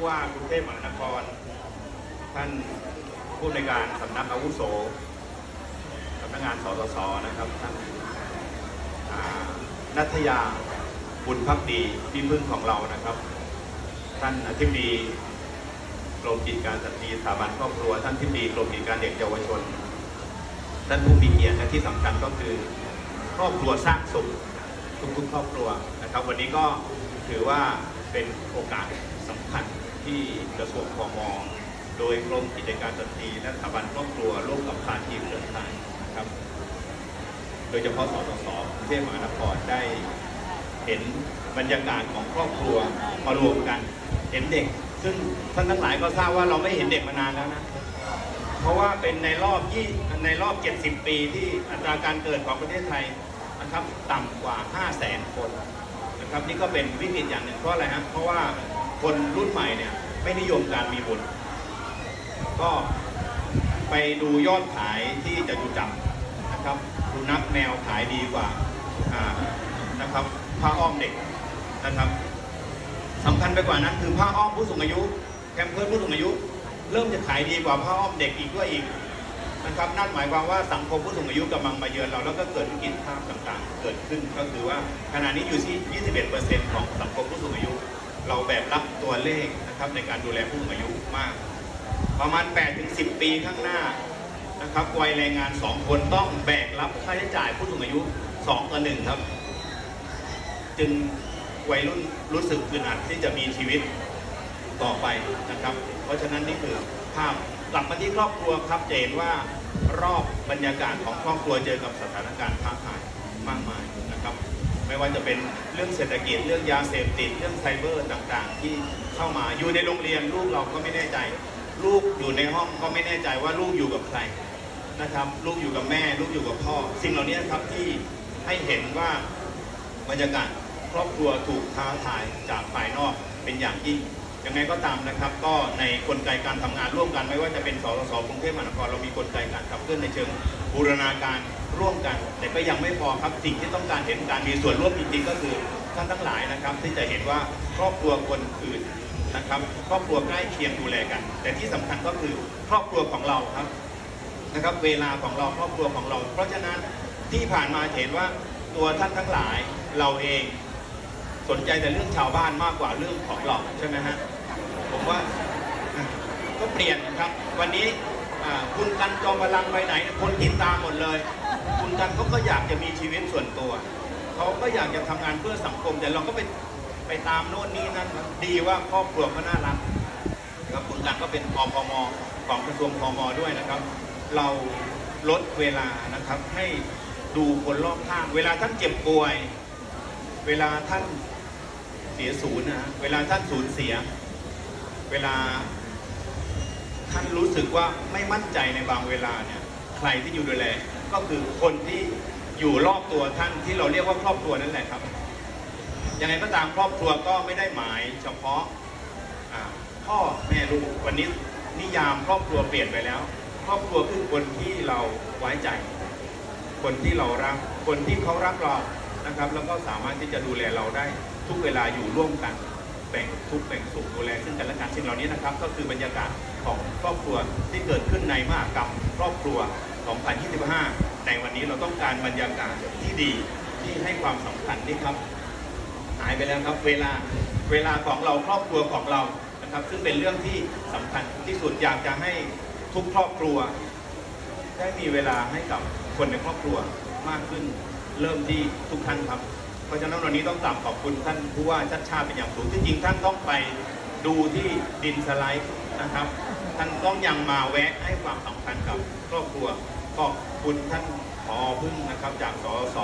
ผู้ว่ากรุงเทพมหานคร ท่านผู้ในการสำนักอาวุโสสำนักงานสสสนะครับท่านนัทยาบุญพักดีที่พึ่งของเรานะครับ ท่านอธิบดีกรมกิจการสตรีสถาบันครอบครัว ท่านอธิบดีกรมกิจการเด็กเยาวชน ท่านผู้มีเกียรติและที่สำคัญก็คือ ครอบครัวสร้างสุขทุกๆครอบครัวนะครับ วันนี้ก็ถือว่าเป็นโอกาส สำคัญที่กระทรวงพมโดยกรมกิจการสตรีและสถาบันครอบครัวร่วมกับภาคีเครือข่ายนะครับ โดยเฉพาะสสสกรุงเทพมหานครได้เห็นบรรยากาศของครอบครัวมารวมกัน เห็นเด็ก ซึ่งท่านทั้งหลายก็ทราบว่าเราไม่เห็นเด็กมานานแล้วนะ เพราะว่าเป็นในรอบยี่ในรอบ 70 ปีที่อัตราการเกิดของประเทศไทยนะครับต่ำกว่า 5 0 0แสนคนนะครับนี่ก็เป็นวิกฤตอย่างหนึ่งเพราะอะไรฮะเพราะว่า คนรุ่นใหม่เนี่ยไม่นิยมการมีบุตร ก็ไปดูยอดขายที่จะดูจับนะครับดูนับแมวขายดีกว่านะครับผ้าอ้อมเด็กนะครับสำคัญไปกว่านั้นคือผ้าอ้อมผู้สูงอายุแคมเพิร์ผู้สูงอายุ เริ่มจะขายดีกว่าผ้าอ้อมเด็กอีกด้วยอีกนะครับนั่นหมายความว่าสังคมผู้สูงอายุกำลังมาเยือนเราแล้วก็เกิดวิกฤตภาพต่างๆ เกิดขึ้นก็คือว่าขณะนี้อยู่ที่ 21%ของสังคมผู้สูงอายุ เราแบกรับตัวเลขนะครับในการดูแลผู้สูงอายุมาก ประมาณ 8-10 ปีข้างหน้านะครับวัยแรงงาน 2 คนต้องแบกรับค่าใช้จ่ายผู้สูงอายุ 2 ต่อ 1 ครับ จึงวัยรุ่นรู้สึกอึดอัดที่จะมีชีวิตต่อไปนะครับ เพราะฉะนั้นนี่คือภาพกลับมาที่ครอบครัวครับจะเห็นว่ารอบบรรยากาศของครอบครัวเจอกับสถานการณ์ท้าทายมากมาย ไม่ว่าจะเป็นเรื่องเศรษฐกิจเรื่องยาเสพติดเรื่องไซเบอร์ต่างๆ ที่เข้ามาอยู่ในโรงเรียนลูกเราก็ไม่แน่ใจ ลูกอยู่ในห้องก็ไม่แน่ใจว่าลูกอยู่กับใครนะครับ ลูกอยู่กับแม่ ลูกอยู่กับพ่อ สิ่งเหล่านี้ครับที่ให้เห็นว่าบรรยากาศครอบครัวถูกท้าทายจากภายนอกเป็นอย่างยิ่ง ยังไงก็ตามนะครับ ก็ในกลไกการทำงานร่วมกัน ไม่ว่าจะเป็นสสสกรุงเทพมหานครเรามีกลไกการขับเคลื่อนในเชิงบูรณาการร่วมกัน แต่ก็ยังไม่พอครับสิ่งที่ต้องการเห็นการมีส่วนร่วมจริงๆก็คือท่านทั้งหลายนะครับ ที่จะเห็นว่าครอบครัวคนอื่นนะครับครอบครัวใกล้เคียงดูแลกัน แต่ที่สำคัญก็คือครอบครัวของเราครับนะครับ เวลาของเราครอบครัวของเรา เพราะฉะนั้นที่ผ่านมาเห็นว่าตัวท่านทั้งหลายเราเอง สนใจแต่เรื่องชาวบ้านมากกว่าเรื่องของเราใช่ไหมฮะผมว่าก็เปลี่ยนนะครับ วันนี้คุณกันจอมพลังไปไหน คนติดตามหมดเลย คุณกันเขาก็อยากจะมีชีวิตส่วนตัวเขาก็อยากจะทำงานเพื่อสังคมแต่เราก็ไปไปตามโน่นนี่นั่นดีว่าครอบครัวเขาน่ารักนะครับคุณกันก็เป็นอพมของกระทรวงพมด้วยนะครับ เราลดเวลานะครับให้ดูคนรอบข้าง เวลาท่านเจ็บป่วย เวลาท่าน สียศูนย์นะฮะเวลาท่านสูญเสีย เวลาท่านรู้สึกว่าไม่มั่นใจในบางเวลาเนี่ยใครที่อยู่ดูแล ก็คือคนที่อยู่รอบตัวท่านที่เราเรียกว่าครอบครัวนั่นแหละครับยังไงก็ตามครอบครัวก็ไม่ได้หมายเฉพาะพ่อแม่ลูกวันนี้นิยามครอบครัวเปลี่ยนไปแล้ว ครอบครัวคือคนที่เราไว้ใจ คนที่เรารัก คนที่เขารักเรา นะครับ แล้วก็สามารถที่จะดูแลเราได้ทุกเวลาอยู่ร่วมกันแบ่งทุกแบ่งสุขดูแลซึ่งกันและกันสิ่งเหล่านี้นะครับ ก็คือบรรยากาศของครอบครัวที่เกิดขึ้นในมหากรรมครอบครัว 2025 ในวันนี้เราต้องการบรรยากาศที่ดีที่ให้ความสำคัญนี่ครับหายไปแล้วครับ เวลาเวลาของเราครอบครัวของเรานะครับ ซึ่งเป็นเรื่องที่สำคัญที่สุดอยากจะให้ทุกครอบครัว ได้มีเวลาให้กับคนในครอบครัวมากขึ้น เริ่มที่ทุกท่านครับ เพราะฉะนั้นวันนี้ต้องกราบขอบคุณท่านผู้ว่าชัดชาติเป็นอย่างสูงที่จริงท่านต้องไปดูที่ดินสไลด์นะครับ ท่านต้องยังมาแวะให้ความสำคัญกับครอบครัวขอบคุณท่านพอพึ่งนะครับจากสส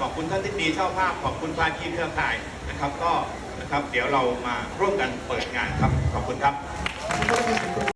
ขอบคุณท่านที่ดีเจ้าภาพ ขอบคุณภาคีเครือข่ายนะครับ ก็นะครับเดี๋ยวเรามาร่วมกันเปิดงานครับ ขอบคุณครับ